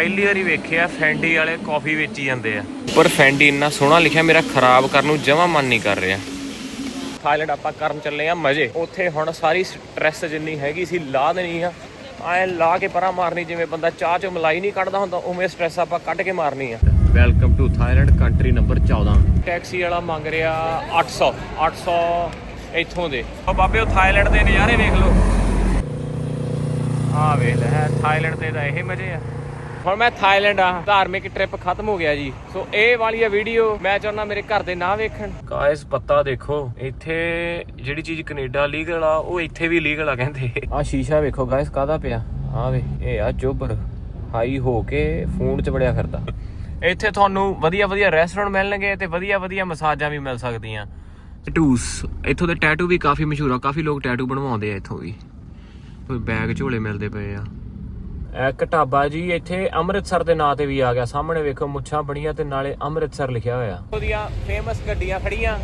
ਪਹਿਲੀ ਵਾਰੀ ਵੇਖਿਆ ਫੈਂਡੀ ਵਾਲੇ ਕਾਫੀ ਵੇਚੀ ਜਾਂਦੇ ਆ। ਪਰ ਫੈਂਡੀ ਇੰਨਾ ਸੋਹਣਾ ਲਿਖਿਆ ਮੇਰਾ ਖਰਾਬ ਕਰਨ ਨੂੰ ਜਮਾ ਮਨ ਨਹੀਂ ਕਰ ਰਿਹਾ। ਥਾਈਲੈਂਡ ਆਪਾਂ ਕਰਨ ਚੱਲੇ ਆ ਮਜ਼ੇ। ਉੱਥੇ ਹੁਣ ਸਾਰੀ ਸਟ੍ਰੈਸ ਜਿੰਨੀ ਹੈਗੀ ਸੀ ਲਾ ਦੇਣੀ ਆ। ਐ ਲਾ ਕੇ ਪਰਾਂ ਮਾਰਨੀ ਜਿਵੇਂ ਬੰਦਾ ਚਾਹ ਚੋਂ ਮਲਾਈ ਨਹੀਂ ਕੱਢਦਾ ਹੁੰਦਾ ਉਵੇਂ ਸਟ੍ਰੈਸ ਆਪਾਂ ਕੱਢ ਕੇ ਮਾਰਨੀ ਆ। Welcome to Thailand country number 14 taxi ਵਾਲਾ ਮੰਗ ਰਿਹਾ 800 800 ਇੱਥੋਂ ਦੇ। ਉਹ ਬਾਬੇ ਉਹ ਥਾਈਲੈਂਡ ਦੇ ਨਜ਼ਾਰੇ ਵੇਖ ਲਓ। ਆ ਵੇਖ ਲੈ ਥਾਈਲੈਂਡ ਦੇ ਤਾਂ ਇਹ ਮਜ਼ੇ ਆ। ਹੁਣ ਮੈਂ ਥਾਈਲੈਂਡ ਆ ਧਾਰਮਿਕ ਟ੍ਰਿਪ ਖਤਮ ਹੋ ਗਿਆ ਜੀ। ਸੋ ਇਹ ਵਾਲੀ ਆ ਵੀਡੀਓ ਮੈਂ ਚਾਹੁੰਦਾ ਮੇਰੇ ਘਰ ਦੇ ਨਾ ਵੇਖਣ। ਗਾਇਸ ਪੱਤਾ ਦੇਖੋ ਇੱਥੇ ਜਿਹੜੀ ਚੀਜ਼ ਕੈਨੇਡਾ ਲੀਗਲ ਆ ਉਹ ਇੱਥੇ ਵੀ ਲੀਗਲ ਆ ਕਹਿੰਦੇ। ਆ ਸ਼ੀਸ਼ਾ ਵੇਖੋ ਗਾਇਸ ਕਾਦਾ ਪਿਆ? ਆ ਵੇ ਇਹ ਆ ਚੋਬਰ ਹਾਈ ਹੋ ਕੇ ਫੋਨ 'ਚ ਬੜਿਆ ਫਿਰਦਾ। ਇੱਥੇ ਤੁਹਾਨੂੰ ਵਧੀਆ ਵਧੀਆ ਰੈਸਟੋਰੈਂਟ ਮਿਲਣਗੇ ਤੇ ਵਧੀਆ ਵਧੀਆ ਮਸਾਜਾਂ ਵੀ ਮਿਲ ਸਕਦੀਆਂ। ਟੈਟੂਸ ਇੱਥੋਂ ਦੇ ਟੈਟੂ ਵੀ ਕਾਫੀ ਮਸ਼ਹੂਰ ਆ ਕਾਫੀ ਲੋਕ ਟੈਟੂ ਬਣਵਾਉਂਦੇ ਆ ਇੱਥੋਂ ਵੀ। ਕੋਈ ਬੈਗ ਝੋਲੇ ਮਿਲਦੇ ਪਏ ਆ। ਇੱਕ ਢਾਬਾ ਜੀ ਇੱਥੇ ਅੰਮ੍ਰਿਤਸਰ ਦੇ ਨਾਂ ਤੇ ਵੀ ਆ ਗਿਆ। ਸਾਹਮਣੇ ਵੇਖੋ ਮੁੱਛਾਂ ਬਣੀਆਂ ਤੇ ਨਾਲੇ ਅੰਮ੍ਰਿਤਸਰ ਲਿਖਿਆ ਹੋਇਆ। ਉਹਦੀਆਂ ਫੇਮਸ ਗੱਡੀਆਂ ਖੜੀਆਂ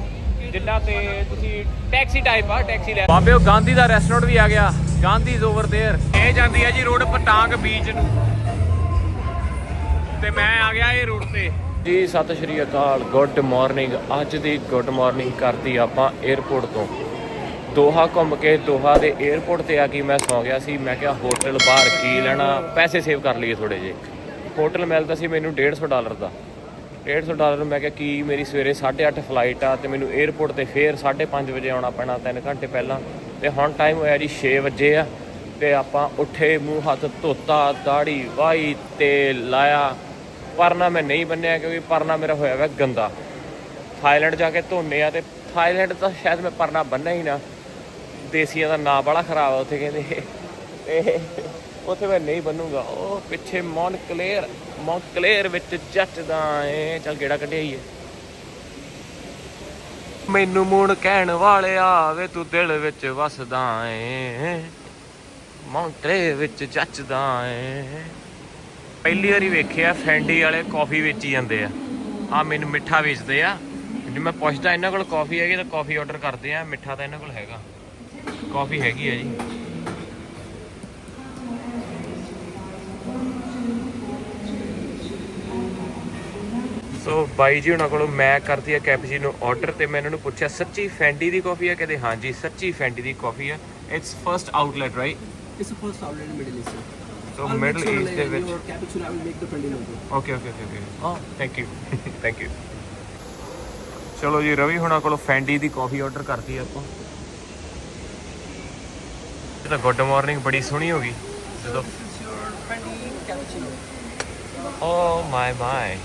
ਜਿੰਨਾ ਤੇ ਤੁਸੀਂ ਟੈਕਸੀ ਟਾਈਪ ਆ ਟੈਕਸੀ ਲੈ ਬਾਬੇ ਉਹ ਗਾਂਧੀ ਦਾ ਰੈਸਟੋਰੈਂਟ ਵੀ ਆ ਗਿਆ। ਗਾਂਧੀ ਓਵਰ ਦੇਅਰ ਇਹ ਜਾਂਦੀ ਆ ਜੀ ਰੋਡ ਪਟਾਂਗ ਬੀਚ ਨੂੰ। ਤੇ ਮੈਂ ਆ ਗਿਆ ਇਹ ਰੋਡ ਤੇ। ਜੀ ਸਤਿ ਸ਼੍ਰੀ ਅਕਾਲ। ਗੁੱਡ ਮਾਰਨਿੰਗ ਅੱਜ ਦੀ ਗੁੱਡ ਮਾਰਨਿੰਗ ਕਰਤੀ ਆਪਾਂ 에어ਪੋਰਟ ਤੋਂ। ਦੋਹਾ ਘੁੰਮ ਕੇ ਦੋਹਾ ਦੇ 에ਅਰਪੋਰਟ ਤੇ ਆ ਕੇ ਮੈਂ ਸੌ ਗਿਆ ਸੀ। ਮੈਂ ਕਿਹਾ ਹੋਟਲ ਬਾਹਰ ਕੀ ਲੈਣਾ? ਪੈਸੇ ਸੇਵ ਕਰ ਲਈਏ ਥੋੜੇ ਜੇ ਹੋਟਲ ਮਿਲਦਾ ਸੀ ਮੈਨੂੰ 150 ਡਾਲਰ ਦਾ। 150 ਡਾਲਰ ਮੈਂ ਕਿਹਾ ਕੀ ਮੇਰੀ ਸਵੇਰੇ 8:30 ਫਲਾਈਟ ਆ ਤੇ ਮੈਨੂੰ 에ਅਰਪੋਰਟ ਤੇ ਫੇਰ 5:30 ਵਜੇ ਆਉਣਾ ਪੈਣਾ 3 ਘੰਟੇ ਪਹਿਲਾਂ। ਤੇ ਹੁਣ ਟਾਈਮ ਹੋਇਆ ਜੀ 6 ਵਜੇ ਆ ਤੇ ਆਪਾਂ ਉੱਠੇ, ਮੂੰਹ ਹੱਥ ਧੋਤਾ ਦਾੜੀ ਵਾਈ ਤੇ ਲਾਇਆ। ਪਰਨਾ ਮੈਂ ਨਹੀਂ ਬੰਨਿਆ ਕਿਉਂਕਿ ਪਰਨਾ ਮੇਰਾ ਹੋਇਆ ਵਾ ਗੰਦਾ। ਥਾਈਲੈਂਡ ਜਾ ਕੇ ਧੋਨੇ ਆ ਤੇ ਥਾਈਲੈਂਡ ਤਾਂ ਸ਼ਾਇਦ ਮੈਂ ਪਰਨਾ ਬੰਨਿਆ ਹੀ ਨਾ। ਦੇਸੀਆਂ ਦਾ ਨਾਂ ਬੜਾ ਖਰਾਬ ਆ ਉੱਥੇ ਕਹਿੰਦੇ। ਤੇ ਉੱਥੇ ਮੈਂ ਨਹੀਂ ਬੰਨੂਗਾ। ਉਹ ਪਿੱਛੇ ਮੌਨਕਲੇਅਰ ਮੌਨਕਲੇਅਰ ਵਿੱਚ ਜੱਟਦਾ ਏ ਚੱਲ ਗੇੜਾ ਕੱਢਿਆ ਹੀ ਏ। ਮੈਨੂੰ ਮੂਣ ਕਹਿਣ ਵਾਲਿਆ ਵੇ ਤੂੰ ਦਿਲ ਵਿੱਚ ਵਸਦਾ ਏ। ਮੌਂਟਲੇ ਵਿੱਚ ਜੱਚਦਾ ਏ। ਪਹਿਲੀ ਵਾਰੀ ਵੇਖਿਆ, ਫੈਂਡੀ ਵਾਲੇ ਕਾਫੀ ਵੇਚੀ ਜਾਂਦੇ ਆ। ਆ ਮੈਨੂੰ ਮਿੱਠਾ ਵੇਚਦੇ ਆ। ਜੇ ਮੈਂ ਪੁੱਛਦਾ, ਇਹਨਾਂ ਕੋਲ ਕਾਫੀ ਹੈਗੀ ਤਾਂ ਕਾਫੀ ਆਰਡਰ ਕਰਦੇ ਆ, ਮਿੱਠਾ ਤਾਂ ਇਹਨਾਂ ਕੋਲ ਹੈਗਾ। ਕਾਫੀ ਹੈਗੀ ਆ ਜੀ। ਸੋ ਬਾਈ ਜੀ ਉਹਨਾਂ ਕੋਲੋਂ ਮੈਂ ਕਰਦੀ ਆ ਕੈਪਚੀਨੋ ਆਰਡਰ ਤੇ ਮੈਂ ਇਹਨਾਂ ਨੂੰ ਪੁੱਛਿਆ ਸੱਚੀ ਫੈਂਡੀ ਦੀ ਕਾਫੀ ਆ ਕਹਿੰਦੇ ਹਾਂਜੀ ਸੱਚੀ ਫੈਂਡੀ ਦੀ ਕਾਫੀ ਆ। It's first outlet right outlet in Middle East. sir. So Middle East ਦੇ ਵਿੱਚ cappuccino, I will make the friendly logo. Okay okay okay okay ਹਾਂ ਥੈਂਕ ਯੂ ਥੈਂਕ ਯੂ ਚਲੋ ਜੀ ਰਵੀ ਹੁਣਾਂ ਕੋਲੋਂ ਫੈਂਡੀ ਦੀ ਕਾਫੀ ਆਰਡਰ ਕਰਤੀ ਆਪਾਂ। ਇਹ ਤਾਂ ਗੁੱਡ ਮਾਰਨਿੰਗ ਬੜੀ ਸੋਹਣੀ ਹੋ ਗਈ। ਜਦੋਂ. ਓ ਮਾਈ ਮਾਈ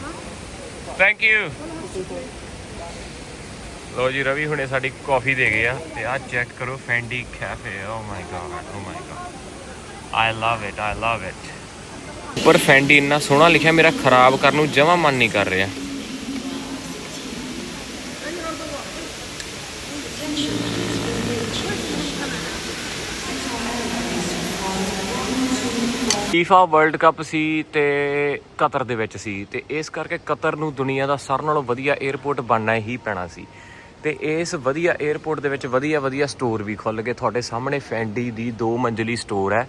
ਥੈਂਕ ਯੂ ਲੋ ਜੀ ਰਵੀ ਹੁਣੇ ਸਾਡੀ ਕਾਫੀ ਦੇ ਗਏ ਆ ਤੇ ਆ ਚੈੱਕ ਕਰੋ Fendi cafe oh my God oh my God I love it I love it ਉੱਪਰ ਫੈਂਡੀ ਇੰਨਾ ਸੋਹਣਾ ਲਿਖਿਆ ਮੇਰਾ ਖਰਾਬ ਕਰਨ ਨੂੰ ਜਮਾ ਮਨ ਨਹੀਂ ਕਰ ਰਿਹਾ। ਫੀਫਾ ਵਰਲਡ ਕੱਪ ਸੀ ਤੇ ਕਤਰ ਦੇ ਵਿੱਚ ਸੀ ਤੇ ਇਸ ਕਰਕੇ ਕਤਰ ਨੂੰ ਦੁਨੀਆ ਦਾ ਸਾਰਿਆਂ ਨਾਲੋਂ ਵਧੀਆ 에ਅਰਪੋਰਟ ਬਣਨਾ ਹੀ ਪੈਣਾ ਸੀ। ਤੇ ਇਸ ਵਧੀਆ 에ਅਰਪੋਰਟ ਦੇ ਵਿੱਚ ਵਧੀਆ ਵਧੀਆ ਸਟੋਰ ਵੀ ਖੁੱਲ ਗਏ। ਤੁਹਾਡੇ ਸਾਹਮਣੇ ਫੈਂਡੀ ਦੀ ਦੋ ਮੰਜ਼ਲੀ ਸਟੋਰ ਹੈ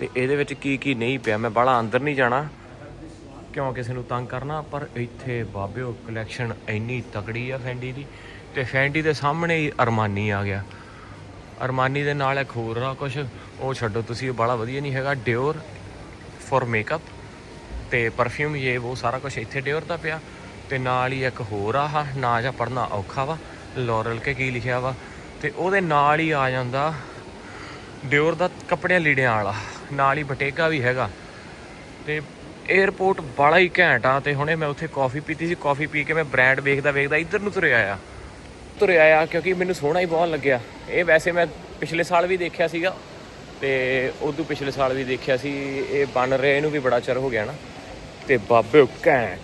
ਤੇ ਇਹਦੇ ਵਿੱਚ ਕੀ ਕੀ ਨਹੀਂ ਪਿਆ? ਮੈਂ ਬਾਹਲਾ ਅੰਦਰ ਨਹੀਂ ਜਾਣਾ। ਕਿਉਂ? ਕਿਸੇ ਨੂੰ ਤੰਗ ਕਰਨਾ, ਪਰ ਇੱਥੇ ਬਾਬਿਓ ਕਲੈਕਸ਼ਨ ਇੰਨੀ ਤਕੜੀ ਆ ਫੈਂਡੀ ਦੀ ਤੇ ਫੈਂਡੀ ਦੇ ਸਾਹਮਣੇ ਹੀ ਅਰਮਾਨੀ ਆ ਗਿਆ। ਅਰਮਾਨੀ ਦੇ ਨਾਲ ਇੱਕ ਹੋਰ ਆ ਕੁਝ ਉਹ ਛੱਡੋ, ਤੁਸੀਂ ਉਹ ਬਾਹਲਾ ਵਧੀਆ ਨਹੀਂ ਹੈਗਾ। ਡਿਓਰ ਫੋਰ ਮੇਕਅਪ ਤੇ ਪਰਫਿਊਮ ਇਹ ਉਹ ਸਾਰਾ ਕੁਝ ਇੱਥੇ ਡਿਓਰ ਦਾ ਪਿਆ ਤੇ ਨਾਲ ਹੀ ਇੱਕ ਹੋਰ ਆ ਨਾ ਜਾਂ ਪੜਨਾ ਔਖਾ ਵਾ ਲੋਰਲ ਕੇ ਕੀ ਲਿਖਿਆ ਵਾ, ਤੇ ਉਹਦੇ ਨਾਲ ਹੀ ਆ ਜਾਂਦਾ ਡਿਓਰ ਦਾ ਕੱਪੜਿਆਂ ਲੀੜਿਆਂ ਵਾਲਾ, ਨਾਲ ਹੀ ਬਟੇਕਾ ਵੀ ਹੈਗਾ। ਤੇ 에어ਪੋਰਟ ਬੜਾ ਹੀ ਘੈਂਟ ਆ ਤੇ ਹੁਣੇ ਮੈਂ ਉੱਥੇ ਕਾਫੀ ਪੀਤੀ ਸੀ ਕਾਫੀ ਪੀ ਕੇ ਮੈਂ ਬ੍ਰਾਂਡ ਵੇਖਦਾ ਵੇਖਦਾ ਇੱਧਰ ਨੂੰ ਤੁਰਿਆ ਆ ਤੁਰਿਆ ਆ ਕਿਉਂਕਿ ਮੈਨੂੰ ਸੋਹਣਾ ਹੀ ਬਹੁਤ ਲੱਗਿਆ। ਇਹ ਵੈਸੇ ਮੈਂ ਪਿਛਲੇ ਸਾਲ ਵੀ ਦੇਖਿਆ ਸੀਗਾ ਤੇ ਉਦੋਂ ਪਿਛਲੇ ਸਾਲ ਵੀ ਦੇਖਿਆ ਸੀ, ਇਹ ਬਣ ਰਿਹਾ, ਇਹਨੂੰ ਵੀ ਬੜਾ ਚਿਰ ਹੋ ਗਿਆ ਨਾ। ਤੇ ਬਾਬੇ ਘੈਂਟ।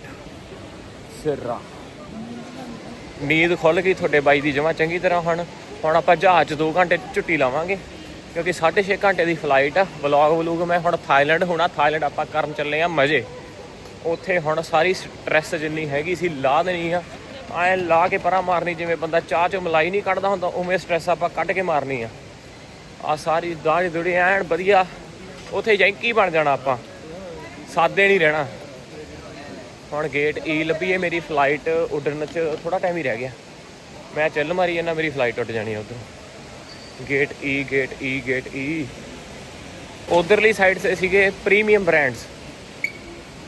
ਸਿਰਾ। ਨੀਂਦ ਖੁੱਲ ਗਈ ਤੁਹਾਡੇ ਬਾਈ ਦੀ, ਜਮਾ ਚੰਗੀ ਤਰ੍ਹਾਂ ਹੁਣ। ਹੁਣ ਆਪਾਂ ਜਹਾਜ਼ 'ਚ 2 ਘੰਟੇ ਝੁੱਟੀ ਲਾਵਾਂਗੇ, ਕਿਉਂਕਿ 6.5 ਘੰਟੇ ਦੀ ਫਲਾਈਟ ਆ ਵਲੌਗ ਵਲੂਗ ਮੈਂ ਹੁਣ ਥਾਈਲੈਂਡ ਹੋਣਾ ਥਾਈਲੈਂਡ ਆਪਾਂ ਕਰਨ ਚੱਲੇ ਆ ਮਜ਼ੇ। ਉੱਥੇ ਹੁਣ ਸਾਰੀ ਸਟ੍ਰੈਸ ਜਿੰਨੀ ਹੈਗੀ ਸੀ ਲਾ ਦੇਣੀ ਆ। ਐ ਲਾ ਕੇ ਪਰਾਂ ਮਾਰਨੀ, ਜਿਵੇਂ ਬੰਦਾ ਚਾਹ ਚੋਂ ਮਲਾਈ ਨਹੀਂ ਕੱਢਦਾ ਹੁੰਦਾ, ਉਵੇਂ ਸਟ੍ਰੈਸ ਆਪਾਂ ਕੱਢ ਕੇ ਮਾਰਨੀ ਆ। ਆ ਸਾਰੀ ਦਾੜੀ ਦੁੜੀ ਐਨ ਵਧੀਆ। ਉੱਥੇ ਜੈਂਕੀ ਬਣ ਜਾਣਾ ਆਪਾਂ। ਸਾਦੇ ਨਹੀਂ ਰਹਿਣਾ। ਹੁਣ ਗੇਟ ਈ e ਲੱਭੀ ਹੈ ਮੇਰੀ ਫਲਾਈਟ ਉੱਡਣ ਚ ਥੋੜਾ ਟਾਈਮ ਹੀ ਰਹਿ ਗਿਆ। ਮੈਂ ਚੱਲ ਮਾਰੀ ਜਾਂਦਾ, ਮੇਰੀ ਫਲਾਈਟ ਉੱਡ ਜਾਣੀ ਉਧਰ। Gate E gate E gate E ਉਧਰਲੀ side ਸੇ, ਸੀਗੇ ਪ੍ਰੀਮੀਅਮ ਬ੍ਰਾਂਡਸ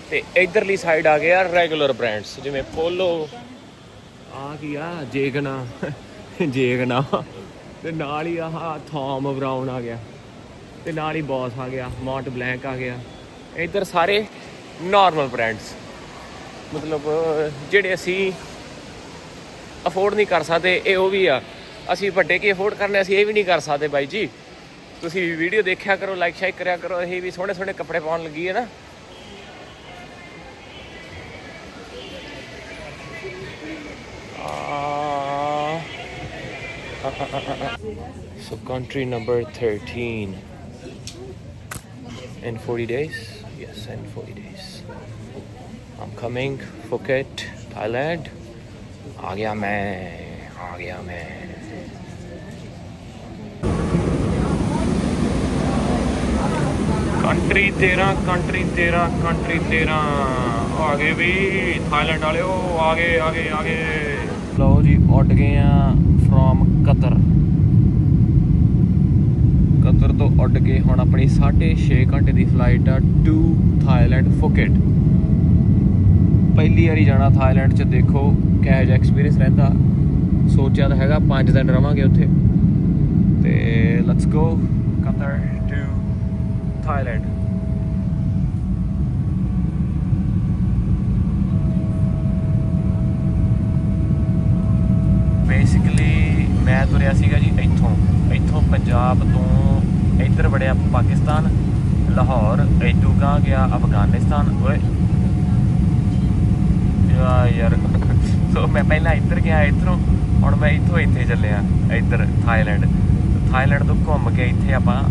ਤੇ ਇਧਰਲੀ ਸਾਈਡ ਆ ਗਿਆ ਰੈਗੂਲਰ ਬ੍ਰਾਂਡਸ ਜਿਵੇਂ ਪੋਲੋ ਆ ਗਿਆ ਜੇਗਨਾ ਜੇਗਨਾ ਤੇ ਨਾਲ ਹੀ ਆਹ ਥੌਮ ਬਰਾਊਨ ਆ ਗਿਆ। ਤੇ ਨਾਲ ਹੀ ਬੌਸ ਆ ਗਿਆ ਮੌਂਟ ਬਲੈਂਕ ਆ ਗਿਆ। ਇੱਧਰ ਸਾਰੇ ਨਾਰਮਲ ਬ੍ਰਾਂਡਸ ਮਤਲਬ, ਜਿਹੜੇ ਅਸੀਂ ਅਫੋਰਡ ਨਹੀਂ ਕਰ ਸਕਦੇ, ਇਹ ਉਹ ਵੀ ਆ। ਅਸੀਂ ਵੱਡੇ ਕੀ ਅਫੋਰਡ ਕਰਨੇ, ਅਸੀਂ ਇਹ ਵੀ ਨਹੀਂ ਕਰ ਸਕਦੇ ਬਾਈ ਜੀ। ਤੁਸੀਂ ਵੀਡੀਓ ਦੇਖਿਆ ਕਰੋ ਲਾਈਕ ਸ਼ੇਅਰ ਕਰਿਆ ਕਰੋ ਇਹ ਵੀ ਸੋਹਣੇ ਸੋਹਣੇ ਕੱਪੜੇ ਪਾਉਣ ਲੱਗੀ ਹੈ ਨਾ। So country number 13. In 40 days? Yes, in 40 days. I'm coming, Phuket, Thailand. agya गया मैं, आ गया मैं. कंट्री तेरा कंट्री तेरा कंट्री तेरा आगे भी थाईलैंड वाले हो आगे आगे आगे लो जी पहुँच गए हैं ਕਤਰ। ਕਤਰ ਤੋਂ ਉੱਡ ਕੇ ਹੁਣ ਆਪਣੀ 6.5 ਘੰਟੇ ਦੀ ਫਲਾਈਟ ਆ ਟੂ ਥਾਈਲੈਂਡ ਫੁਕੇਟ ਪਹਿਲੀ ਵਾਰੀ ਜਾਣਾ ਥਾਈਲੈਂਡ ਚ ਦੇਖੋ ਕਿਹੋ ਜਿਹਾ ਐਕਸਪੀਰੀਅੰਸ ਰਹਿੰਦਾ। ਸੋਚਿਆ ਤਾਂ ਹੈਗਾ 5 ਦਿਨ ਰਵਾਂਗੇ ਉੱਥੇ। ਤੇ let's go Qatar to Thailand basically ਮੈਂ ਤੁਰਿਆ ਸੀਗਾ ਜੀ ਇੱਥੋਂ ਇੱਥੋਂ ਪੰਜਾਬ ਤੋਂ ਇੱਧਰ ਵੜਿਆ ਪਾਕਿਸਤਾਨ, ਲਾਹੌਰ ਇਦੋਂ ਗਾਂ ਗਿਆ ਅਫਗਾਨਿਸਤਾਨ। ਓਏ। ਯਾਰ, ਸੋ ਮੈਂ ਪਹਿਲਾਂ ਇੱਧਰ ਗਿਆ ਇੱਧਰੋਂ, ਹੁਣ ਮੈਂ ਇੱਥੋਂ ਇੱਥੇ ਚੱਲਿਆ, ਇੱਧਰ ਥਾਈਲੈਂਡ। ਥਾਈਲੈਂਡ ਤੋਂ ਘੁੰਮ ਕੇ ਇੱਥੇ ਆਪਾਂ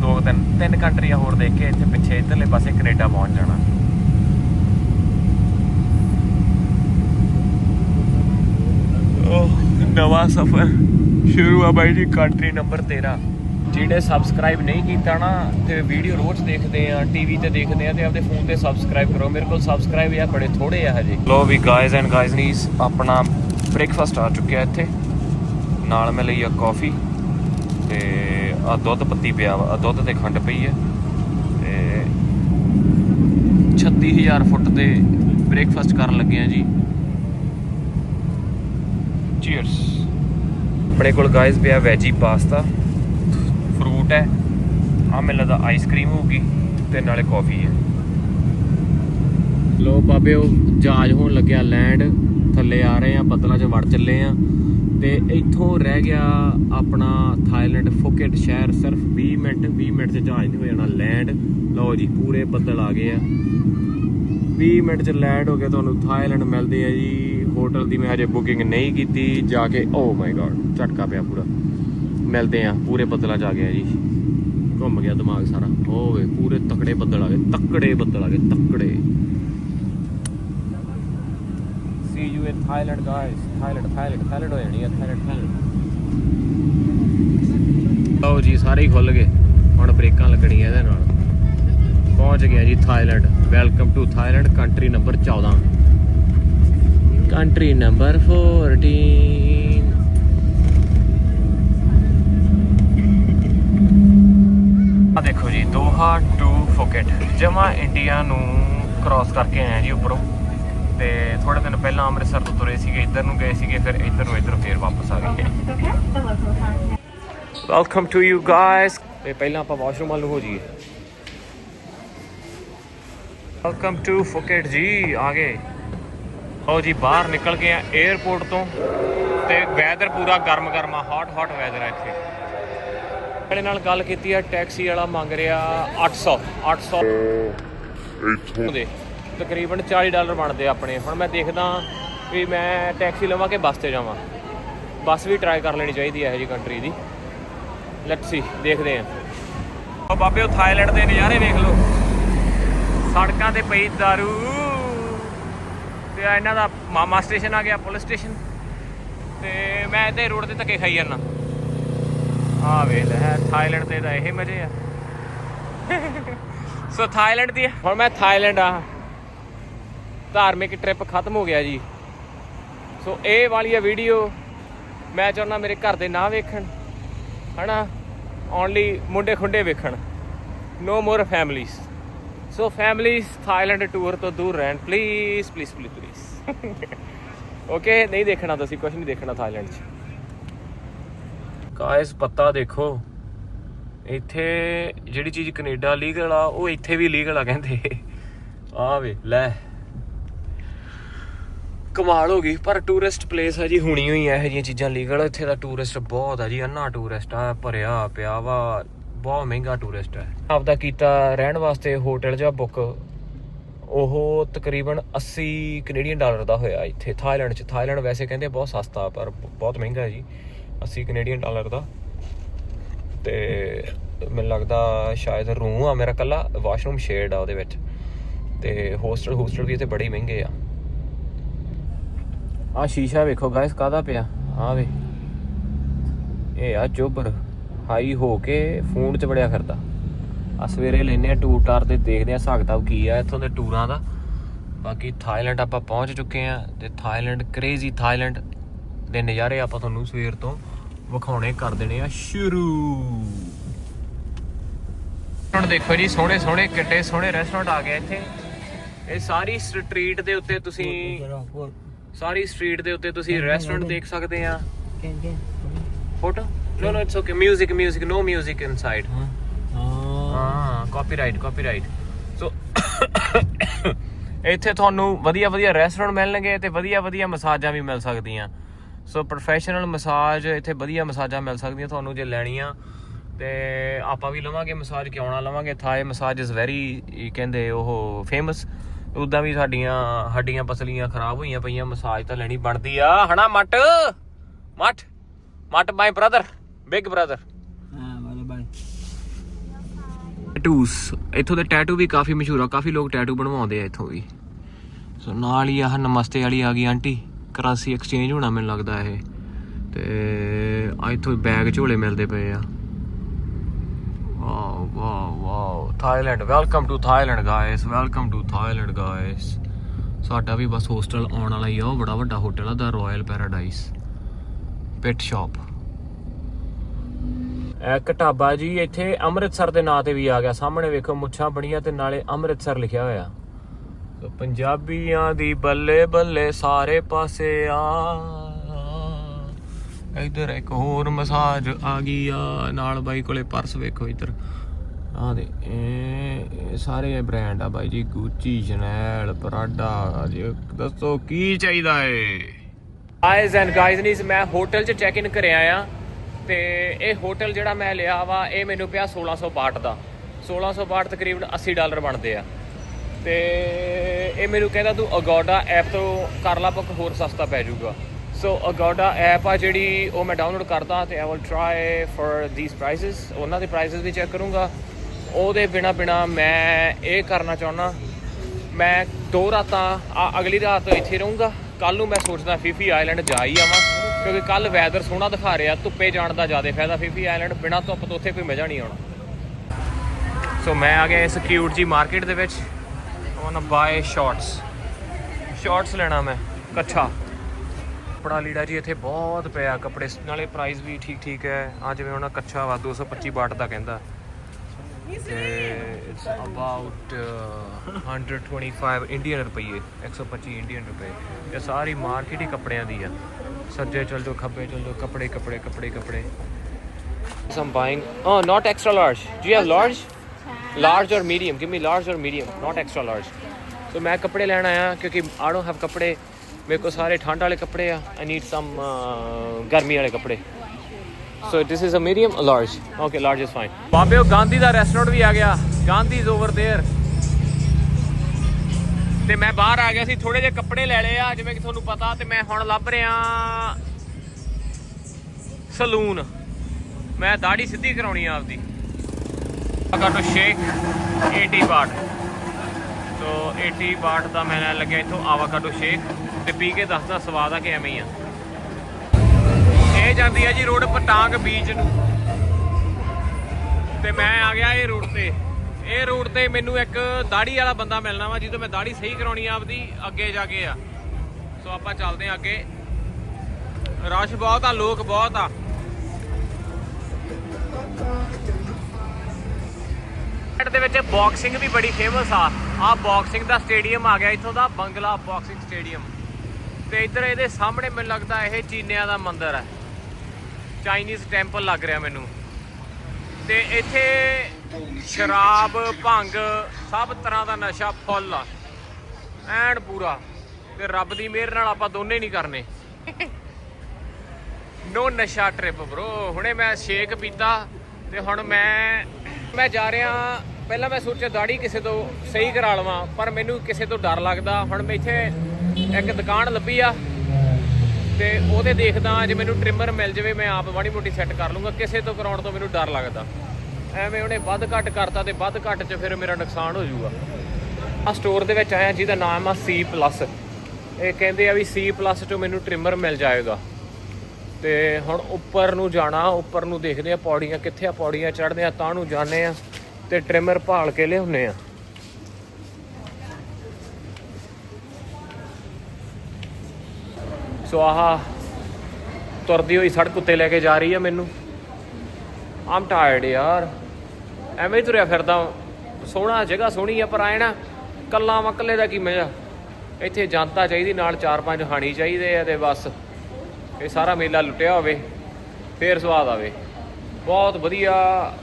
ਦੋ ਤਿੰਨ ਤਿੰਨ ਕੰਟਰੀਆਂ ਹੋਰ ਦੇਖ ਕੇ ਇੱਥੇ ਪਿੱਛੇ ਇੱਧਰਲੇ ਪਾਸੇ ਕੈਨੇਡਾ ਪਹੁੰਚ ਜਾਣਾ। ਓਹ। ਨਵਾਂ ਸਫ਼ਰ ਸ਼ੁਰੂ ਆ ਬਾਈ ਜੀ ਕੰਟਰੀ ਨੰਬਰ 13 ਜਿਹੜੇ ਸਬਸਕ੍ਰਾਈਬ ਨਹੀਂ ਕੀਤਾ ਨਾ, ਤੇ ਵੀਡੀਓ ਰੋਜ਼ ਦੇਖਦੇ ਆ ਟੀਵੀ ਤੇ ਦੇਖਦੇ ਆ, ਤੇ ਆਪਦੇ ਫੋਨ ਤੇ ਸਬਸਕ੍ਰਾਈਬ ਕਰੋ। ਮੇਰੇ ਕੋਲ ਸਬਸਕ੍ਰਾਈਬ ਆ ਬੜੇ ਥੋੜੇ ਆ ਹਜੇ। ਲੋ ਵੀ ਗਾਇਜ਼ ਐਂਡ ਗਾਇਜ਼ ਨੀਸ ਆਪਣਾ ਬ੍ਰੇਕਫਾਸਟ ਆ ਚੁੱਕਿਆ ਇੱਥੇ। ਨਾਲ ਮੈਂ ਲਈ ਆ ਕਾਫੀ ਤੇ ਆ ਦੁੱਧ ਪੱਤੀ ਪਿਆ ਵਾ। ਦੁੱਧ ਤੇ ਖੰਡ ਪਈ ਹੈ ਤੇ 36000 ਫੁੱਟ ਤੇ ਬ੍ਰੇਕਫਾਸਟ ਕਰਨ ਲੱਗੇ ਆ ਜੀ। ਚੀਅਰਸ ਆਪਣੇ ਕੋਲ ਗਾਇਜ਼ ਪਿਆ ਵੈਜੀ ਪਾਸਤਾ ਫਰੂਟ ਹੈ। ਆ ਮੈਨੂੰ ਲੱਗਦਾ ਆਈਸਕ੍ਰੀਮ ਹੋਊਗੀ ਤੇ ਨਾਲੇ ਕਾਫੀ ਹੈ। ਲੋ ਬਾਬੇ ਉਹ ਜਹਾਜ਼ ਹੋਣ ਲੱਗਿਆ ਲੈਂਡ ਥੱਲੇ ਆ ਰਹੇ ਆ ਬੱਦਲਾਂ 'ਚ ਵੜ ਚੱਲੇ ਆ ਤੇ ਇੱਥੋਂ ਰਹਿ ਗਿਆ ਆਪਣਾ ਥਾਈਲੈਂਡ ਫੁਕੇਟ ਸ਼ਹਿਰ। ਸਿਰਫ 20 ਮਿੰਟ 20 ਮਿੰਟ 'ਚ ਜਹਾਜ਼ ਨਹੀਂ ਹੋ ਜਾਣਾ ਲੈਂਡ ਲਓ ਜੀ ਪੂਰੇ ਬੱਦਲ ਆ ਗਏ ਆ। 20 ਮਿੰਟ 'ਚ ਲੈਂਡ ਹੋ ਗਿਆ ਤੁਹਾਨੂੰ ਥਾਈਲੈਂਡ ਮਿਲਦੇ ਆ ਜੀ। ਹੋਟਲ ਦੀ ਮੈਂ ਹਜੇ ਬੁਕਿੰਗ ਨਹੀਂ ਕੀਤੀ ਜਾ ਕੇ ਓ ਮਾਈ ਗॉड ਝਟਕਾ ਪਿਆ ਪੂਰਾ। ਮਿਲਦੇ ਆ ਪੂਰੇ ਬੱਦਲਾਂ 'ਚ ਆ ਗਿਆ ਜੀ। ਘੁੰਮ ਗਿਆ ਦਿਮਾਗ ਸਾਰਾ। ਹੋਵੇ ਪੂਰੇ ਤਕੜੇ ਬੱਦਲ ਆ ਗਏ ਤਕੜੇ ਬੱਦਲ ਆ ਗਏ ਤਕੜੇ। See you in Thailand guys Thailand Thailand Thailand ਹੋ ਜਾਣੀ ਹੈ ਥਾਈਲੈਂਡ ਥਾਈਲੈਂਡ ਲਓ ਜੀ ਸਾਰੇ ਹੀ ਖੁੱਲ ਗਏ। ਹੁਣ ਬ੍ਰੇਕਾਂ ਲੱਗਣੀਆਂ ਇਹਦੇ ਨਾਲ। ਪਹੁੰਚ ਗਿਆ ਜੀ Thailand welcome to Thailand country number 14 country number 14 ਆ ਦੇਖੋ ਜੀ ਦੋਹਾ ਟੂ ਫੁਕੇਟ। ਜਮਾ ਇੰਡੀਆ ਨੂੰ ਕ੍ਰਾਸ ਕਰਕੇ ਆਏ ਆ ਜੀ ਉੱਪਰੋਂ। ਤੇ ਥੋੜੇ ਦਿਨ ਪਹਿਲਾਂ ਅੰਮ੍ਰਿਤਸਰ ਤੋਂ ਤੁਰੇ ਸੀਗੇ ਇੱਧਰ ਨੂੰ ਗਏ ਸੀਗੇ ਫਿਰ ਇੱਧਰ ਨੂੰ ਇੱਧਰ ਫੇਰ ਵਾਪਸ ਆ ਗਏ। ਵੈਲਕਮ ਟੂ ਯੂ ਗਾਇਸ ਤੇ ਪਹਿਲਾਂ ਆਪਾਂ ਵਾਸ਼ਰੂਮ ਵੱਲ ਹੋ ਜਾਈਏ। ਵੈਲਕਮ ਟੂ ਫੁਕੇਟ ਜੀ ਆ ਗਏ। ਹੋ ਜੀ ਬਾਹਰ ਨਿਕਲ ਗਏ ਆ 에어ਪੋਰਟ ਤੋਂ ਤੇ ਵੈਦਰ ਪੂਰਾ ਗਰਮ ਗਰਮਾ ਹੌਟ ਹੌਟ ਵੈਦਰ ਹੈ ਇੱਥੇ। ਮੇਰੇ ਨਾਲ ਗੱਲ ਕੀਤੀ ਆ ਟੈਕਸੀ ਵਾਲਾ ਮੰਗ ਰਿਹਾ 800 800 ਦੇ ਤਕਰੀਬਨ 40 ਡਾਲਰ ਬਣਦੇ ਆ ਆਪਣੇ। ਹੁਣ ਮੈਂ ਦੇਖਦਾ ਵੀ ਮੈਂ ਟੈਕਸੀ ਲਵਾਂ ਕਿ ਬੱਸ ਤੇ ਜਾਵਾਂ। ਬੱਸ ਵੀ ਟਰਾਈ ਕਰ ਲੈਣੀ ਚਾਹੀਦੀ ਹੈ ਇਹ ਜੀ ਕੰਟਰੀ ਦੀ। ਲੈਟਸ ਸੀ ਦੇਖਦੇ ਆਂ। ਉਹ ਬਾਬੇ ਉਹ ਥਾਈਲੈਂਡ ਦੇ ਨਜ਼ਾਰੇ ਵੇਖ ਲਓ। ਸੜਕਾਂ ਤੇ ਪਈ ਦਾਰੂ। ਤੇ ਇਹਨਾਂ ਦਾ ਮਾਮਾ ਸਟੇਸ਼ਨ ਆ ਗਿਆ, ਪੁਲਿਸ ਸਟੇਸ਼ਨ। ਤੇ ਮੈਂ ਇੱਥੇ ਰੋਡ ਤੇ ਧੱਕੇ ਖਾਈ ਜਾਂਦਾ। ਆ ਵੇਖ ਲੈ, ਥਾਈਲੈਂਡ ਤੇ ਤਾਂ ਇਹ ਮਜ਼ੇ ਆ। ਸੋ ਥਾਈਲੈਂਡ ਦੀ ਹੁਣ ਮੈਂ ਥਾਈਲੈਂਡ ਆ। ਧਾਰਮਿਕ ਟ੍ਰਿਪ ਖਤਮ ਹੋ ਗਿਆ ਜੀ। ਸੋ ਇਹ ਵਾਲੀ ਆ ਵੀਡੀਓ ਮੈਂ ਚਾਹੁੰਦਾ ਮੇਰੇ ਘਰ ਦੇ ਨਾ ਵੇਖਣ। ਹਨਾ? ਓਨਲੀ ਮੁੰਡੇ ਖੁੰਡੇ ਵੇਖਣ। No more families so families Thailand tour ਤੋਂ ਦੂਰ ਰਹਿਣ. Please please please please okay ਨਹੀਂ ਦੇਖਣਾ ਤੁਸੀਂ ਕੁਝ ਨਹੀਂ ਦੇਖਣਾ ਥਾਈਲੈਂਡ 'ਚ। ਗਾਇਸ ਪੱਤਾ ਦੇਖੋ। ਇੱਥੇ ਜਿਹੜੀ ਚੀਜ਼ ਕੈਨੇਡਾ ਲੀਗਲ ਆ, ਉਹ ਇੱਥੇ ਵੀ ਲੀਗਲ ਆ ਕਹਿੰਦੇ। ਆ ਵੇ, ਲੈ। ਕਮਾਲ ਹੋ ਗਈ, ਪਰ ਟੂਰਿਸਟ ਪਲੇਸ ਹੈ ਜੀ ਹੁਣੀ ਹੋਈ ਇਹੋ ਜਿਹੀਆਂ ਚੀਜ਼ਾਂ ਲੀਗਲ ਇੱਥੇ ਦਾ ਟੂਰਿਸਟ ਬਹੁਤ ਆ ਜੀ, ਅੰਨਾ ਟੂਰਿਸਟ ਆ, ਭਰਿਆ ਪਿਆ ਵਾ। ਬਹੁਤ ਮਹਿੰਗਾ ਟੂਰਿਸਟ ਹੈ। ਆਪਦਾ ਕੀਤਾ ਰਹਿਣ ਵਾਸਤੇ ਹੋਟਲ ਜਾਂ ਬੁੱਕ ਉਹ ਤਕਰੀਬਨ 80 ਕੈਨੇਡੀਅਨ ਡਾਲਰ ਦਾ ਹੋਇਆ ਇੱਥੇ। ਥਾਈਲੈਂਡ ਚ ਥਾਈਲੈਂਡ ਵੈਸੇ ਕਹਿੰਦੇ ਬਹੁਤ ਸਸਤਾ, ਪਰ ਬਹੁਤ ਮਹਿੰਗਾ ਜੀ। 80 ਕੈਨੇਡੀਅਨ ਡਾਲਰ ਦਾ। ਤੇ ਮੈਨੂੰ ਲੱਗਦਾ ਸ਼ਾਇਦ ਰੂਮ ਆ ਮੇਰਾ ਕੱਲਾ ਵਾਸ਼ਰੂਮ ਸ਼ੇਅਰਡ ਆ ਉਹਦੇ ਵਿੱਚ। ਤੇ ਹੋਸਟਲ ਹੋਸਟਲ ਵੀ ਇੱਥੇ ਬੜੇ ਮਹਿੰਗੇ ਆ। ਆ ਸ਼ੀਸ਼ਾ ਵੇਖੋ ਗਾਇਸ ਕਾਦਾ ਪਿਆ? ਆ ਵੇ। ਇਹ ਆ ਚੋਬਰ ਹਾਈ ਹੋ ਕੇ ਫੋਨ 'ਚ ਵੜਿਆ ਫਿਰਦਾ। ਆ ਸਵੇਰੇ ਲੈਨੇ ਆ ਟੂਰ ਟਾਰ ਤੇ ਦੇਖਦੇ ਆ ਹਿਸਾਬ ਕੀ ਆ ਇੱਥੋਂ ਦੇ ਟੂਰਾਂ ਦਾ। ਬਾਕੀ ਥਾਈਲੈਂਡ ਆਪਾਂ ਪਹੁੰਚ ਚੁੱਕੇ ਆ ਤੇ ਥਾਈਲੈਂਡ ਕ੍ਰੇਜ਼ੀ ਥਾਈਲੈਂਡ ਦੇ ਨਜ਼ਾਰੇ ਆਪਾਂ ਤੁਹਾਨੂੰ ਸਵੇਰ ਤੋਂ ਵਿਖਾਉਣੇ ਕਰ ਦੇਣੇ ਆ ਸ਼ੁਰੂ। ਹੁਣ ਦੇਖੋ ਜੀ ਸੋਹਣੇ ਸੋਹਣੇ ਕਿੱਡੇ ਸੋਹਣੇ ਰੈਸਟੋਰੈਂਟ ਆ ਗਏ ਇੱਥੇ। ਇਹ ਸਾਰੀ ਸਟਰੀਟ ਦੇ ਉੱਤੇ ਤੁਸੀਂ ਸਾਰੀ ਸਟਰੀਟ ਦੇ ਉੱਤੇ ਤੁਸੀਂ ਰੈਸਟੋਰੈਂਟ ਦੇਖ ਸਕਦੇ ਆ। Photo No, no, it's okay. Music, music, no music inside. Huh? Oh. ਹਾਂ ਕਾਪੀਰਾਈਟ ਕਾਪੀਰਾਈਟ ਸੋ ਇੱਥੇ ਤੁਹਾਨੂੰ ਵਧੀਆ ਵਧੀਆ ਰੈਸਟੋਰੈਂਟ ਮਿਲਣਗੇ ਤੇ ਵਧੀਆ ਵਧੀਆ ਮਸਾਜਾਂ ਵੀ ਮਿਲ ਸਕਦੀਆਂ। ਸੋ ਪ੍ਰੋਫੈਸ਼ਨਲ ਮਸਾਜ ਇੱਥੇ ਵਧੀਆ ਮਸਾਜਾਂ ਮਿਲ ਸਕਦੀਆਂ ਤੁਹਾਨੂੰ ਜੇ ਲੈਣੀਆਂ। ਤੇ ਆਪਾਂ ਵੀ ਲਵਾਂਗੇ ਮਸਾਜ ਕਿਉਂ ਨਾ ਲਵਾਂਗੇ? ਥਾਏ ਮਸਾਜ ਇਜ਼ ਵੈਰੀ ਕਹਿੰਦੇ ਉਹ ਫੇਮਸ ਉਦਾਂ ਵੀ ਸਾਡੀਆਂ ਹੱਡੀਆਂ ਪਸਲੀਆਂ ਖਰਾਬ ਹੋਈਆਂ ਪਈਆਂ ਮਸਾਜ ਤਾਂ ਲੈਣੀ ਬਣਦੀ ਆ। ਹਨਾ ਮੱਟ ਮੱਟ Mott my brother big brother tattoos ਇੱਥੋਂ ਦੇ ਟੈਟੂ ਵੀ ਕਾਫੀ ਮਸ਼ਹੂਰ ਆ ਕਾਫੀ ਲੋਕ ਟੈਟੂ ਬਣਵਾਉਂਦੇ ਆ ਇੱਥੋਂ ਵੀ। ਸੋ ਨਾਲ ਹੀ ਆਹ ਨਮਸਤੇ ਵਾਲੀ ਆ ਗਈ ਆਂਟੀ ਕਰੰਸੀ ਐਕਸਚੇਂਜ ਹੋਣਾ ਮੈਨੂੰ ਲੱਗਦਾ ਇਹ। ਤੇ ਆ ਇੱਥੋਂ ਬੈਗ ਝੋਲੇ ਮਿਲਦੇ ਪਏ ਆ। Wow wow wow Thailand welcome to Thailand guys welcome to Thailand guys ਸਾਡਾ ਵੀ ਬਸ ਹੋਸਟਲ ਆਉਣ ਵਾਲਾ ਹੀ ਆ ਉਹ ਬੜਾ ਵੱਡਾ ਹੋਟਲ ਆ ਦਾ ਰਾਇਲ ਪੈਰਾਡਾਈਸ ਪਿਟ ਸ਼ਾਪ ਇੱਕ ਢਾਬਾ ਜੀ, ਇੱਥੇ ਅੰਮ੍ਰਿਤਸਰ ਦੇ ਨਾਂ ਤੇ ਵੀ ਆ ਗਿਆ। ਸਾਹਮਣੇ ਵੇਖੋ, ਮੁੱਛਾਂ ਬਣੀਆਂ ਤੇ ਨਾਲੇ ਅੰਮ੍ਰਿਤਸਰ ਲਿਖਿਆ ਹੋਇਆ। ਸੋ ਪੰਜਾਬੀਆਂ ਦੀ ਬੱਲੇ ਬੱਲੇ ਸਾਰੇ ਪਾਸੇ ਆ। ਇਧਰ ਇੱਕ ਹੋਰ ਮਸਾਜ ਆ ਗਈ ਆ, ਨਾਲ ਬਾਈ ਕੋਲੇ ਪਰਸ ਵੇਖੋ ਇਧਰ। ਆ ਦੇ, ਇਹ ਸਾਰੇ ਬ੍ਰਾਂਡ ਆ ਬਾਈ ਜੀ ਗੁੱਚੀ ਸ਼ਨੈਲ ਪਰਾਡਾ ਦੱਸੋ ਕੀ ਚਾਹੀਦਾ ਏ? ਗਾਇਜ਼ ਐਂਡ ਗਾਇਜ਼ ਨੀਸ ਮੈਂ ਹੋਟਲ 'ਚ ਚੈੱਕ ਇਨ ਕਰਿਆ ਆ। ਤੇ ਇਹ ਹੋਟਲ ਜਿਹੜਾ ਮੈਂ ਲਿਆ ਵਾ, ਇਹ ਮੈਨੂੰ ਪਿਆ 1600 ਬਾਟ ਦਾ। 1600 ਬਾਟ ਤਕਰੀਬਨ 80 ਡਾਲਰ ਬਣਦੇ ਆ। ਤੇ ਇਹ ਮੈਨੂੰ ਕਹਿੰਦਾ, ਤੂੰ ਅਗੋਡਾ ਐਪ ਤੋਂ ਕਰ ਲਾ, ਬੁੱਕ ਹੋਰ ਸਸਤਾ ਪੈ ਜਾਊਗਾ। ਸੋ ਅਗੋਡਾ ਐਪ ਆ ਜਿਹੜੀ ਉਹ ਮੈਂ ਡਾਊਨਲੋਡ ਕਰਦਾ ਤੇ I will try for these prices ਉਹਨਾਂ ਦੇ ਪ੍ਰਾਈਸਸ ਵੀ ਚੈੱਕ ਕਰੂੰਗਾ। ਉਹਦੇ ਬਿਨਾ ਬਿਨਾ ਮੈਂ ਇਹ ਕਰਨਾ ਚਾਹੁੰਦਾ, ਮੈਂ ਦੋ ਰਾਤਾਂ, ਆ ਅਗਲੀ ਰਾਤ ਇੱਥੇ ਰਹੂੰਗਾ। ਕੱਲ ਨੂੰ ਮੈਂ ਸੋਚਦਾ, ਫੀਫੀ ਆਈਲੈਂਡ ਜਾ ਹੀ ਆਵਾਂ। ਕਿਉਂਕਿ ਕੱਲ ਵੈਦਰ ਸੋਹਣਾ ਦਿਖਾ ਰਿਹਾ, ਧੁੱਪੇ ਜਾਣ ਦਾ ਜ਼ਿਆਦਾ ਫਾਇਦਾ ਫੀਫੀ ਆਈਲੈਂਡ ਬਿਨਾ ਧੁੱਪ ਤੋਂ ਉੱਥੇ ਕੋਈ ਮਜ਼ਾ ਨਹੀਂ ਆਉਣਾ। ਸੋ ਮੈਂ ਆ ਗਿਆ ਇਸ ਕਿਊਟ ਜੀ ਮਾਰਕੀਟ ਦੇ ਵਿੱਚ ਵਾਂਟ ਬਾਏ ਸ਼ਾਰਟਸ ਸ਼ਾਰਟਸ ਲੈਣਾ ਮੈਂ, ਕੱਛਾ। ਕੱਪੜਾ ਲੀੜਾ ਜੀ ਇੱਥੇ ਬਹੁਤ ਪਿਆ, ਕੱਪੜੇ ਨਾਲੇ ਪ੍ਰਾਈਸ ਵੀ ਠੀਕ ਠੀਕ ਹੈ। ਆ ਜਿਵੇਂ ਹੁਣ ਕੱਛਾ ਵਾ 225 ਬਾਟ ਦਾ ਕਹਿੰਦਾ। ਤੇ ਇਟਸ ਅਬਾਊਟ 125 ਇੰਡੀਅਨ ਰੁਪਏ 125 ਇੰਡੀਅਨ ਰੁਪਏ। ਇਹ ਸਾਰੀ ਮਾਰਕੀਟ ਹੀ ਕੱਪੜਿਆਂ ਦੀ ਆ। ਸੱਜੇ ਚਲ ਜਾਓ ਖੱਬੇ ਚਲ ਜਾਓ ਕੱਪੜੇ ਕੱਪੜੇ ਕੱਪੜੇ ਕੱਪੜੇ some buying oh not extra large do you have large large or medium give me large or medium not extra large so ਮੈਂ ਕੱਪੜੇ ਲੈਣ ਆਇਆ ਕਿਉਂਕਿ I don't have ਕੱਪੜੇ ਮੇਰੇ ਕੋਲ ਸਾਰੇ ਠੰਡ ਵਾਲੇ ਕੱਪੜੇ ਆ I need some uh, ਗਰਮੀ ਵਾਲੇ ਕੱਪੜੇ So this is a medium, a large. Okay, large is fine. ਬਾਬੇ ਉਹ ਗਾਂਧੀ ਦਾ ਰੈਸਟੋਰੈਂਟ ਵੀ ਆ ਗਿਆ ਗਾਂਧੀ ਇਜ਼ ਓਵਰ देयर ਤੇ ਮੈਂ ਬਾਹਰ ਆ ਗਿਆ ਸੀ ਥੋੜੇ ਜਿਹੇ ਕੱਪੜੇ ਲੈ ਲਏ ਆ, ਜਿਵੇਂ ਕਿ ਤੁਹਾਨੂੰ ਪਤਾ ਤੇ ਮੈਂ ਹੁਣ ਲੱਭ ਰਿਹਾ ਸਲੂਨ। ਮੈਂ ਦਾੜੀ ਸਿੱਧੀ ਕਰਾਉਣੀ ਆ ਆਪਦੀ। ਅਗਰ ਸ਼ੇਕ 80 ਬਾਟ ਸੋ 80 ਬਾਟ ਦਾ ਮੈਂ ਲੈਣ ਲੱਗਿਆ ਇੱਥੋਂ ਆਵਾਕਾਡੋ ਸ਼ੇਕ ਤੇ ਪੀ ਕੇ ਦੱਸਦਾ ਸਵਾਦ ਆ ਕਿ ਐਵੇਂ ਹੀ ਆ। ਇਹ ਜਾਂਦੀ ਆ ਜੀ ਰੋਡ ਪਟਾਂਗ ਬੀਚ ਨੂੰ। ਤੇ ਮੈਂ ਆ ਗਿਆ ਇਹ ਰੋਡ ਤੇ। ਇਹ ਰੂਟ ਤੇ ਮੈਨੂੰ ਇੱਕ ਦਾੜੀ ਵਾਲਾ ਬੰਦਾ ਮਿਲਣਾ ਵਾ, ਜਿਹਦੋਂ ਮੈਂ ਦਾੜੀ ਸਹੀ ਕਰਾਉਣੀ ਆ ਆਪਦੀ, ਅੱਗੇ ਜਾ ਕੇ ਆ। ਸੋ ਆਪਾਂ ਚੱਲਦੇ ਆ ਅੱਗੇ। ਰਸ਼ ਬਹੁਤ ਆ, ਲੋਕ ਬਹੁਤ ਆ। ਪਿੰਡ ਦੇ ਵਿੱਚ ਬਾਕਸਿੰਗ ਵੀ ਬੜੀ ਫੇਮਸ ਆ। ਆ ਬਾਕਸਿੰਗ ਦਾ ਸਟੇਡੀਅਮ ਆ ਗਿਆ, ਇੱਥੋਂ ਦਾ ਬੰਗਲਾ ਬਾਕਸਿੰਗ ਸਟੇਡੀਅਮ ਤੇ ਇੱਧਰ ਇਹਦੇ ਸਾਹਮਣੇ ਮੈਨੂੰ ਲੱਗਦਾ ਇਹ ਚੀਨਿਆਂ ਦਾ ਮੰਦਿਰ ਹੈ ਚਾਈਨੀਜ਼ ਟੈਂਪਲ ਲੱਗ ਰਿਹਾ ਮੈਨੂੰ। ਤੇ ਇੱਥੇ ਸ਼ਰਾਬ, ਭੰਗ, ਸਭ ਤਰ੍ਹਾਂ ਦਾ ਨਸ਼ਾ ਫੁੱਲ ਆ। ਐਨ ਪੂਰਾ। ਤੇ ਰੱਬ ਦੀ ਮਿਹਰ ਨਾਲ ਆਪਾਂ ਦੋਨੇ ਨਹੀਂ ਕਰਨੇ। ਨੋ ਨਸ਼ਾ ਟ੍ਰਿਪ ਬ్రో ਹੁਣੇ ਮੈਂ ਸ਼ੇਕ ਪੀਤਾ ਤੇ ਹੁਣ ਮੈਂ ਮੈਂ ਜਾ ਰਿਹਾ। ਪਹਿਲਾਂ ਮੈਂ ਸੋਚਿਆ ਦਾੜੀ ਕਿਸੇ ਤੋਂ ਸਹੀ ਕਰਾ ਲਵਾਂ, ਪਰ ਮੈਨੂੰ ਕਿਸੇ ਤੋਂ ਡਰ ਲੱਗਦਾ। ਹੁਣ ਮੈਂ ਇੱਥੇ ਇੱਕ ਦੁਕਾਨ ਲੱਭੀ ਆ ਤੇ ਉਹਦੇ ਦੇਖਦਾ ਜੇ ਮੈਨੂੰ ਟ੍ਰਿਮਰ ਮਿਲ ਜਾਵੇ, ਮੈਂ ਆਪ ਮਾੜੀ ਮੋਟੀ ਸੈੱਟ ਕਰ ਲੂੰਗਾ ਕਿਸੇ ਤੋਂ ਕਰਾਉਣ ਤੋਂ ਮੈਨੂੰ ਡਰ ਲੱਗਦਾ। ਐਵੇਂ ਉਹਨੇ ਵੱਧ ਘੱਟ ਕਰਤਾ ਤੇ ਵੱਧ ਘੱਟ 'ਚ ਫਿਰ ਮੇਰਾ ਨੁਕਸਾਨ ਹੋ ਜਾਊਗਾ। ਆ ਸਟੋਰ ਦੇ ਵਿੱਚ ਆਇਆ ਜਿਹਦਾ ਨਾਮ ਆ C+ ਇਹ ਕਹਿੰਦੇ ਆ ਵੀ C+ ਚੋਂ ਮੈਨੂੰ ਟ੍ਰਿਮਰ ਮਿਲ ਜਾਏਗਾ। ਤੇ ਹੁਣ ਉੱਪਰ ਨੂੰ ਜਾਣਾ, ਉੱਪਰ ਨੂੰ ਦੇਖਦੇ ਆ ਪੌੜੀਆਂ ਕਿੱਥੇ ਆ, ਪੌੜੀਆਂ ਚੜ੍ਹਦੇ ਆ, ਤਾਂ ਨੂੰ ਜਾਂਦੇ ਆ ਤੇ ਟ੍ਰਿਮਰ ਭਾਲ ਕੇ ਲਿਆਉਂਦੇ ਆ। ਸੋ ਆਹ ਤੁਰਦੀ ਹੋਈ ਸੜਕ ਉੱਤੇ ਲੈ ਕੇ ਜਾ ਰਹੀ ਆ ਮੈਨੂੰ। ਆਮ ਟਾਇਰਡ ਯਾਰ। ਐਵੇਂ ਹੀ ਤੁਰਿਆ ਫਿਰਦਾ ਸੋਹਣਾ ਜਗ੍ਹਾ ਸੋਹਣੀ ਆ, ਪਰ ਆਏ ਨਾ ਕੱਲਾ ਮੱਕਲੇ ਦਾ ਕੀ ਮਜ਼ਾ। ਇੱਥੇ ਜਨਤਾ ਚਾਹੀਦੀ, ਨਾਲ ਚਾਰ ਪੰਜ ਹਾਣੀ ਚਾਹੀਦੇ ਆ ਤੇ ਬਸ। ਇਹ ਸਾਰਾ ਮੇਲਾ ਲੁੱਟਿਆ ਹੋਵੇ, ਫੇਰ ਸਵਾਦ ਆਵੇ। ਬਹੁਤ ਵਧੀਆ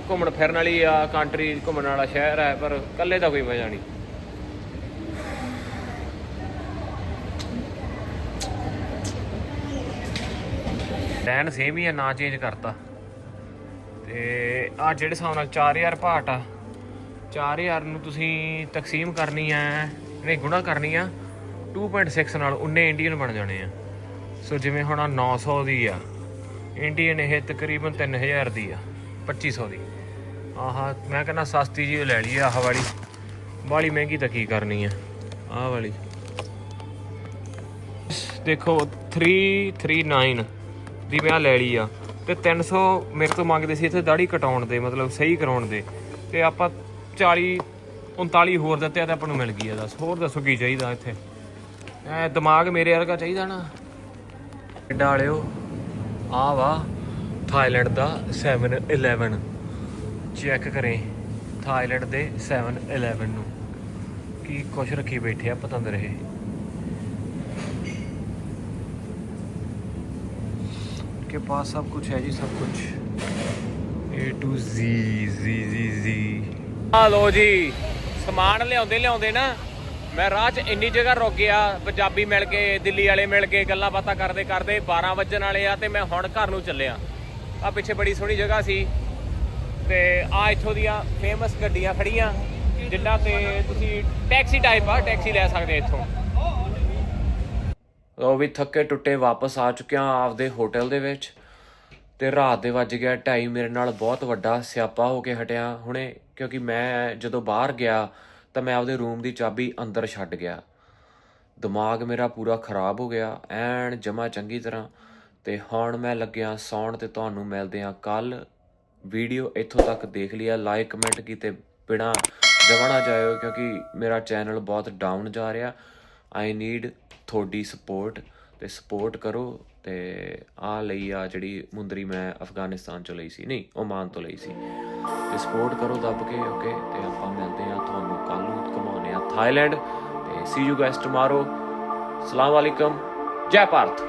ਘੁੰਮਣ ਫਿਰਨ ਵਾਲੀ ਆ ਕੰਟਰੀ ਘੁੰਮਣ ਵਾਲਾ ਸ਼ਹਿਰ ਹੈ ਪਰ ਕੱਲੇ ਦਾ ਕੋਈ ਮਜ਼ਾ ਨਹੀਂ। ਲੈਨ ਸੇਮ ਹੀ ਆ, ਨਾ ਚੇਂਜ ਕਰਤਾ। ਤੇ ਆ ਜਿਹੜੇ ਹਿਸਾਬ ਨਾਲ 4000 ਭਾਟ ਆ 4000 ਨੂੰ ਤੁਸੀਂ ਤਕਸੀਮ ਕਰਨੀ ਆ, ਨਹੀਂ, ਗੁਣਾ ਕਰਨੀ ਆ 2.6 ਨਾਲ ਉਨੇ ਇੰਡੀਅਨ ਬਣ ਜਾਣੇ ਆ। ਸੋ ਜਿਵੇਂ ਹੁਣ ਆਹ 900 ਦੀ ਆ ਇੰਡੀਅਨ ਇਹ ਤਕਰੀਬਨ 3000 ਦੀ ਆ 2500 ਦੀ। ਆਹ, ਮੈਂ ਕਹਿੰਦਾ ਸਸਤੀ ਜੀ ਲੈ ਲਈ ਆਹ ਵਾਲੀ। ਵਾਲੀ ਮਹਿੰਗੀ ਤਾਂ ਕੀ ਕਰਨੀ ਆ, ਆਹ ਵਾਲੀ। ਦੇਖੋ 339 ਦੀ ਮੈਂ ਲੈ ਲਈ ਆ। ਤੇ 300 ਮੇਰੇ ਤੋਂ ਮੰਗਦੇ ਸੀ ਇੱਥੇ ਦਾੜੀ ਕਟਾਉਣ ਦੇ, ਮਤਲਬ ਸਹੀ ਕਰਾਉਣ ਦੇ। ਤੇ ਆਪਾਂ 40 39 ਹੋਰ ਦਿੱਤੇ ਆ ਆਪਾਂ ਨੂੰ ਮਿਲ ਗਈ ਆ ਦੱਸ। ਹੋਰ ਦੱਸੋ ਕੀ ਚਾਹੀਦਾ ਇੱਥੇ? ਐ ਦਿਮਾਗ ਮੇਰੇ ਵਰਗਾ ਚਾਹੀਦਾ ਨਾ। ਕਿੱਡਾ ਵਾਲਿਓ ਆ ਵਾ, ਥਾਈਲੈਂਡ ਦਾ 7-11 ਚੈੱਕ ਕਰੇ, ਥਾਈਲੈਂਡ ਦੇ 7-11 ਨੂੰ। ਕੀ ਕੁਛ ਰੱਖੀ ਬੈਠੇ ਆ ਪਤੰਦ ਰਹੇ। के पास सब कुछ है जी सब कुछ A to Z Z Z Z ਆ ਲੋ ਜੀ ਸਮਾਨ ਲਿਆਉਂਦੇ ਲਿਆਉਂਦੇ ਨਾ ਮੈਂ ਰਾਹ 'ਚ ਇੰਨੀ ਜਗ੍ਹਾ ਰੁਕ ਗਿਆ ਪੰਜਾਬੀ ਮਿਲ ਗਏ ਦਿੱਲੀ ਵਾਲੇ ਮਿਲ ਗਏ ਗੱਲਾਂ ਬਾਤਾਂ ਕਰਦੇ ਕਰਦੇ 12 ਵਜਣ ਵਾਲੇ ਆ ਤੇ ਮੈਂ ਹੁਣ ਘਰ ਨੂੰ ਚੱਲਿਆ ਆ ਪਿੱਛੇ ਬੜੀ ਸੋਹਣੀ ਜਗ੍ਹਾ ਸੀ ਤੇ ਆ ਇੱਥੋਂ ਦੀਆਂ ਫੇਮਸ ਗੱਡੀਆਂ ਖੜੀਆਂ ਜਿੰਨਾ ਤੇ ਤੁਸੀਂ ਟੈਕਸੀ ਟਾਈਪ ਆ ਟੈਕਸੀ ਲੈ ਸਕਦੇ ਇੱਥੋਂ ਉਹ ਵੀ ਥੱਕੇ ਟੁੱਟੇ ਵਾਪਸ ਆ ਚੁੱਕਿਆ ਆਪਦੇ ਹੋਟਲ ਦੇ ਵਿੱਚ। ਤੇ ਰਾਤ ਦੇ ਵੱਜ ਗਿਆ, ਢਾਈ ਮੇਰੇ ਨਾਲ ਬਹੁਤ ਵੱਡਾ ਸਿਆਪਾ ਹੋ ਕੇ ਹਟਿਆ ਹੁਣੇ, ਕਿਉਂਕਿ ਮੈਂ ਜਦੋਂ ਬਾਹਰ ਗਿਆ ਤਾਂ ਮੈਂ ਆਪਦੇ ਰੂਮ ਦੀ ਚਾਬੀ ਅੰਦਰ ਛੱਡ ਗਿਆ। ਦਿਮਾਗ ਮੇਰਾ ਪੂਰਾ ਖਰਾਬ ਹੋ ਗਿਆ, ਐਨ ਜਮਾ ਚੰਗੀ ਤਰ੍ਹਾਂ। ਤੇ ਹੁਣ ਮੈਂ ਲੱਗਿਆ ਸੌਣ ਤੇ ਤੁਹਾਨੂੰ ਮਿਲਦੇ ਆ ਕੱਲ। ਵੀਡੀਓ ਇੱਥੋਂ ਤੱਕ ਦੇਖ ਲਿਆ, ਲਾਈਕ ਕਮੈਂਟ ਕੀਤੇ ਬਿਨਾ ਜਵਣਾ ਜਾਇਓ, ਕਿਉਂਕਿ ਮੇਰਾ ਚੈਨਲ ਬਹੁਤ ਡਾਊਨ ਜਾ ਰਿਹਾ। ਆਈ ਨੀਡ ਤੁਹਾਡੀ ਸਪੋਰਟ ਤੇ ਸਪੋਰਟ ਕਰੋ ਤੇ ਆ ਲਈ ਆ ਜਿਹੜੀ ਮੁੰਦਰੀ ਮੈਂ ਅਫਗਾਨਿਸਤਾਨ ਚੋਂ ਲਈ ਸੀ, ਨਹੀਂ, ਓਮਾਨ ਤੋਂ ਲਈ ਸੀ। ਤੇ ਸਪੋਰਟ ਕਰੋ ਦੱਬ ਕੇ ਓਕੇ ਤੇ ਆਪਾਂ ਮਿਲਦੇ ਆ ਤੁਹਾਨੂੰ ਕੱਲ ਨੂੰ ਘਮਾਉਨੇ ਆ ਥਾਈਲੈਂਡ। ਤੇ ਸੀ ਯੂ ਗਾਇਸ ਟੁਮਾਰੋ ਸਲਾਮ ਅਲੈਕਮ। ਜੈ ਭਾਰਤ।